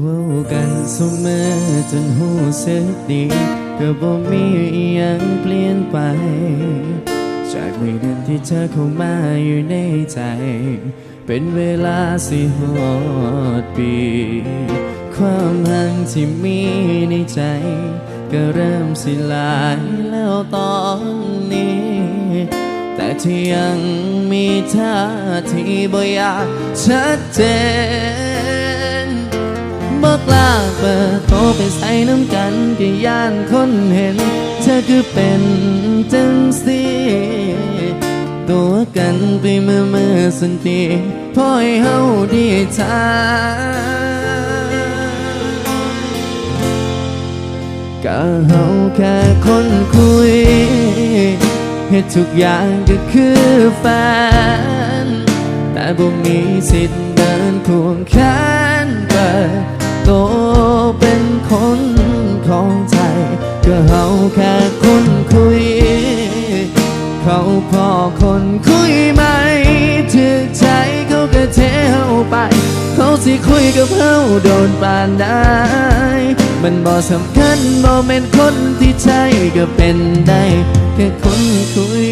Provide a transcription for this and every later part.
เว้ากันเสมอจนหูเสึกดีก็บ่มีอหยังเปลี่ยนไป จากในเดือนที่เธอเข้ามาอยู่ในใจ เป็นเวลาสิหอดปี ความหังที่มีในใจ ก็เริ่มสิลายแล้วตอนนี้ แต่ที่ยังมีท่าที่บ่อยากชัดเจน บอกลาเปิดโตไปใส่น้ำกันก็ย่านคนเห็น เธอคือเป็นจังสีตัวกันไปเมื่อเมื่อสันติพ่อให้เฮาดีทาก็เฮาแค่คนคุยเหตุทุกอย่างก็คือแฟนแต่บ่มีสิทธิ์เดินควงแขนเปิด สิคุยกับเฮาโดนปานได้มันบ่สำคัญบ่แม่นคนที่ใช่ก็เป็นได้แค่คนคุย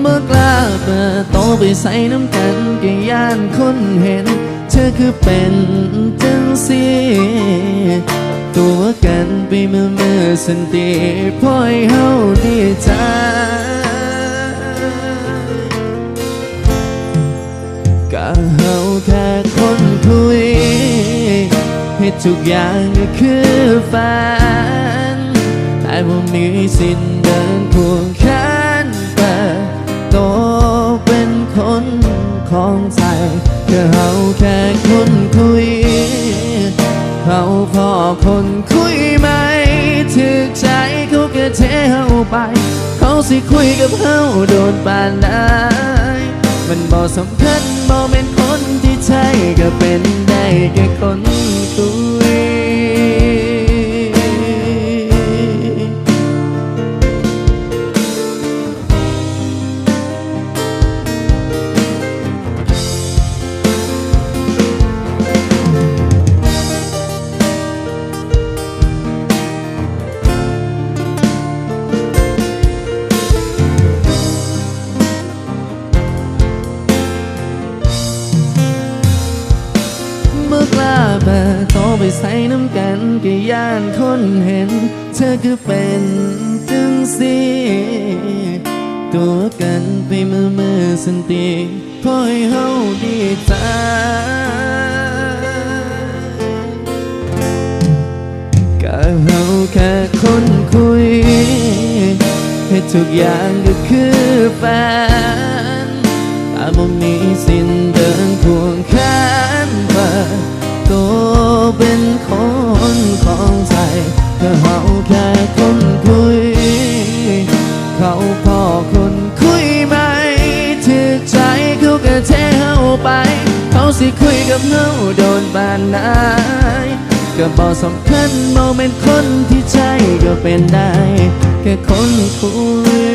เมื่อกล้าเปิดโตไปใส่น้ำกันก็ย่านคนเห็น ธอคือเป็นจังสีตัวกันไปเมื่อเมื่อสันติพ่อยเฮาดีใจก็เฮาแค่คนคุย ให้ทุกอย่างก็คือแฟนแต่ว่ามีสิทธิ์เดินควง เขาพอคนคุยไหมถึกใจเขาก็เทเฮาไป เขาสิคุยกับเขาโดนปานได้มันบ่สำคัญบ่เป็นคนที่ใช่ก็เป็นได้แค่คน ส่น้ำกันก็ย่านคนเห็น เธอคือเป็นจังสีตัวกันไปเมื่อมือสันติพอให้เฮาดีใจก็เฮาแค่คนคุยให้ทุกอย่างก็คือแฟนแต่บ่มีสิ้น พอคนคุยไหมถึกใจเขาก็เทเฮาไป เขาสิคุยกับเฮาโดนบานไหนก็บอกสำคัญบ่แม่นคนที่ใช่ก็เป็นได้ แค่คนคุย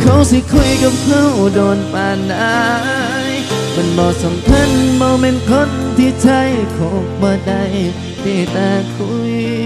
เขาสิคุยกับเขาโดนปานใดมันบ่สำคัญบ่แม่นคนที่ใช่คบบ่ได้ที่แต่คุย